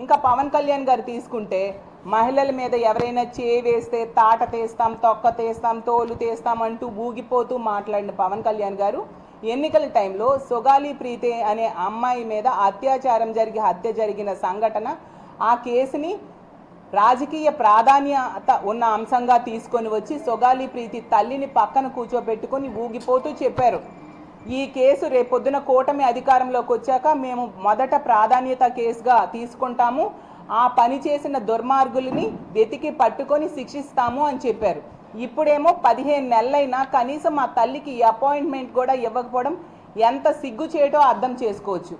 ఇంకా పవన్ కళ్యాణ్ గారు తీసుకుంటే మహిళల మీద ఎవరైనా చే వేస్తే తాట తీస్తాం తొక్క తీస్తాం తోలు తీస్తాం అంటూ ఊగిపోతూ మాట్లాడిన పవన్ కళ్యాణ్ గారు ఎన్నికల టైంలో సొగాలి ప్రీతే అనే అమ్మాయి మీద అత్యాచారం జరిగి హత్య జరిగిన సంఘటన ఆ కేసుని రాజకీయ ప్రాధాన్యత ఉన్న అంశంగా తీసుకొని వచ్చి సొగాలి ప్రీతి తల్లిని పక్కన కూర్చోబెట్టుకొని ఊగిపోతూ చెప్పారు. ఈ కేసు రేపొద్దున కూటమి అధికారంలోకి వచ్చాక మేము మొదట ప్రాధాన్యత కేసుగా తీసుకుంటాము. ఆ పని చేసిన దుర్మార్గుల్ని వెతికి పట్టుకొని శిక్షిస్తాము అని చెప్పారు. ఇప్పుడేమో పదిహేను నెలలైనా కనీసం ఆ తల్లికి అపాయింట్మెంట్ కూడా ఇవ్వకపోవడం ఎంత సిగ్గు చేయటో అర్థం చేసుకోవచ్చు.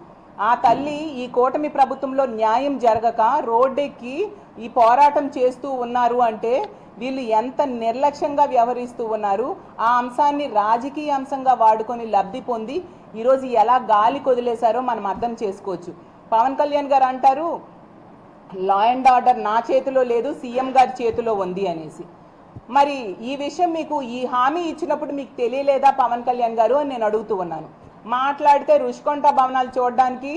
ఆ తల్లి ఈ కూటమి ప్రభుత్వంలో న్యాయం జరగక రోడ్డెక్కి ఈ పోరాటం చేస్తూ ఉన్నారు అంటే వీళ్ళు ఎంత నిర్లక్ష్యంగా వ్యవహరిస్తూ ఉన్నారు ఆ అంశాన్ని రాజకీయ అంశంగా వాడుకొని లబ్ధి పొంది ఈరోజు ఎలా గాలి కొదిలేశారో మనం అర్థం చేసుకోవచ్చు. పవన్ కళ్యాణ్ గారు అంటారు లా అండ్ ఆర్డర్ నా చేతిలో లేదు సీఎం గారి చేతిలో ఉంది అనేసి. మరి ఈ విషయం మీకు ఈ హామీ ఇచ్చినప్పుడు మీకు తెలియలేదా పవన్ కళ్యాణ్ గారు అని నేను అడుగుతూ ఉన్నాను. మాట్లాడితే రుషికొంట భవనాలు చూడడానికి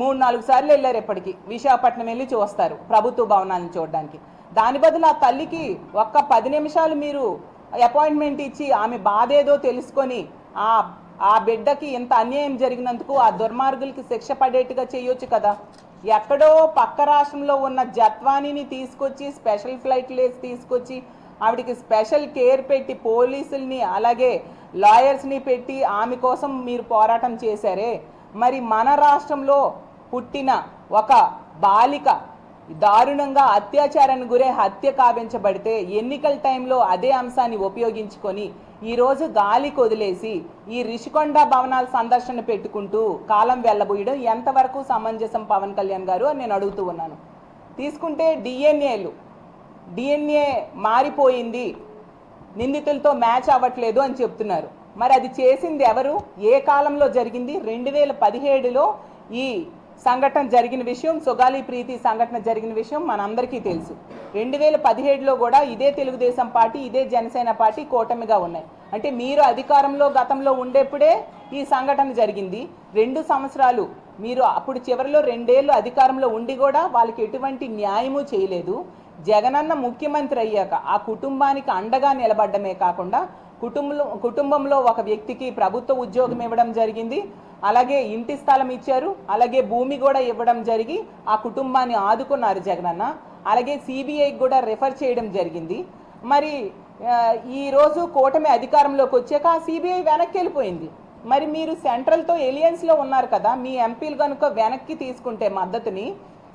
మూడు నాలుగు సార్లు వెళ్ళారు ఇప్పటికీ. విశాఖపట్నం వెళ్ళి చూస్తారు ప్రభుత్వ భవనాలను చూడడానికి. దాని బదులు ఆ తల్లికి ఒక్క పది నిమిషాలు మీరు అపాయింట్మెంట్ ఇచ్చి ఆమె బాధ ఏదో తెలుసుకొని ఆ ఆ బిడ్డకి ఇంత అన్యాయం జరిగినందుకు ఆ దుర్మార్గులకి శిక్ష పడేట్టుగా చేయొచ్చు కదా. ఎక్కడో పక్క రాష్ట్రంలో ఉన్న జత్వానీని తీసుకొచ్చి స్పెషల్ ఫ్లైట్లు వేసి తీసుకొచ్చి ఆవిడకి స్పెషల్ కేర్ పెట్టి పోలీసుల్ని అలాగే లాయర్స్ని పెట్టి ఆమె కోసం మీరు పోరాటం చేశారే. మరి మన రాష్ట్రంలో పుట్టిన ఒక బాలిక దారుణంగా అత్యాచారానికి గురే హత్య కావించబడితే ఎన్నికల టైంలో అదే అంశాన్ని ఉపయోగించుకొని ఈరోజు గాలి కొదిలేసి ఈ రిషికొండ భవనాల సందర్శన పెట్టుకుంటూ కాలం వెళ్ళబోయడం ఎంతవరకు సమంజసం పవన్ కళ్యాణ్ గారు అని నేను అడుగుతూ ఉన్నాను. తీసుకుంటే డిఎన్ఏలు. డిఎన్ఏ మారిపోయింది. నిందితులతో మ్యాచ్ అవ్వట్లేదు అని చెప్తున్నారు. మరి అది చేసింది ఎవరు? ఏ కాలంలో జరిగింది? రెండు వేల పదిహేడులో ఈ సంఘటన జరిగిన విషయం సొగాలి ప్రీతి సంఘటన జరిగిన విషయం మనందరికీ తెలుసు. రెండు వేల పదిహేడులో కూడా ఇదే తెలుగుదేశం పార్టీ ఇదే జనసేన పార్టీ కూటమిగా ఉన్నాయి. అంటే మీరు అధికారంలో గతంలో ఉండేప్పుడే ఈ సంఘటన జరిగింది. రెండు సంవత్సరాలు మీరు అప్పుడు చివరిలో రెండేళ్ళు అధికారంలో ఉండి కూడా వాళ్ళకి ఎటువంటి న్యాయము చేయలేదు. జగనన్న ముఖ్యమంత్రి అయ్యాక ఆ కుటుంబానికి అండగా నిలబడ్డమే కాకుండా కుటుంబంలో కుటుంబంలో ఒక వ్యక్తికి ప్రభుత్వ ఉద్యోగం ఇవ్వడం జరిగింది. అలాగే ఇంటి స్థలం ఇచ్చారు. అలాగే భూమి కూడా ఇవ్వడం జరిగి ఆ కుటుంబాన్ని ఆదుకున్నారు జగనన్న. అలాగే సిబిఐకి కూడా రెఫర్ చేయడం జరిగింది. మరి ఈరోజు కూటమి అధికారంలోకి వచ్చాక ఆ సిబిఐ వెనక్కి వెళ్ళిపోయింది. మరి మీరు సెంట్రల్తో ఎలియన్స్లో ఉన్నారు కదా మీ ఎంపీలు కనుక వెనక్కి తీసుకుంటే మద్దతుని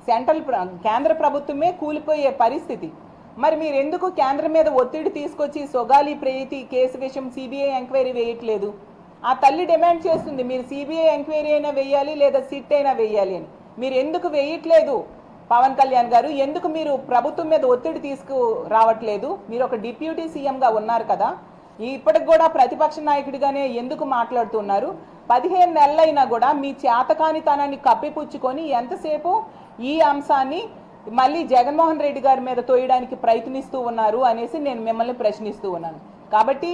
సెంట్రల్ కేంద్ర ప్రభుత్వమే కూలిపోయే పరిస్థితి. మరి మీరు ఎందుకు కేంద్రం మీద ఒత్తిడి తీసుకొచ్చి సొగాలి ప్రీతి కేసు విషయం సిబిఐ ఎంక్వైరీ వేయట్లేదు? ఆ తల్లి డిమాండ్ చేస్తుంది మీరు సిబిఐ ఎంక్వైరీ అయినా వేయాలి లేదా సిట్ అయినా వేయాలి అని. మీరు ఎందుకు వేయట్లేదు పవన్ కళ్యాణ్ గారు ఎందుకు మీరు ప్రభుత్వం మీద ఒత్తిడి తీసుకు రావట్లేదు మీరు ఒక డిప్యూటీ సీఎంగా ఉన్నారు కదా. ఇప్పటికి కూడా ప్రతిపక్ష నాయకుడిగానే ఎందుకు మాట్లాడుతున్నారు? పదిహేను నెలలైనా కూడా మీ చేతకానితనాన్ని కప్పిపుచ్చుకొని ఎంతసేపు ఈ అంశాన్ని మళ్ళీ జగన్మోహన్ రెడ్డి గారి మీద తోయడానికి ప్రయత్నిస్తూ ఉన్నారు అనేసి నేను మిమ్మల్ని ప్రశ్నిస్తూ ఉన్నాను. కాబట్టి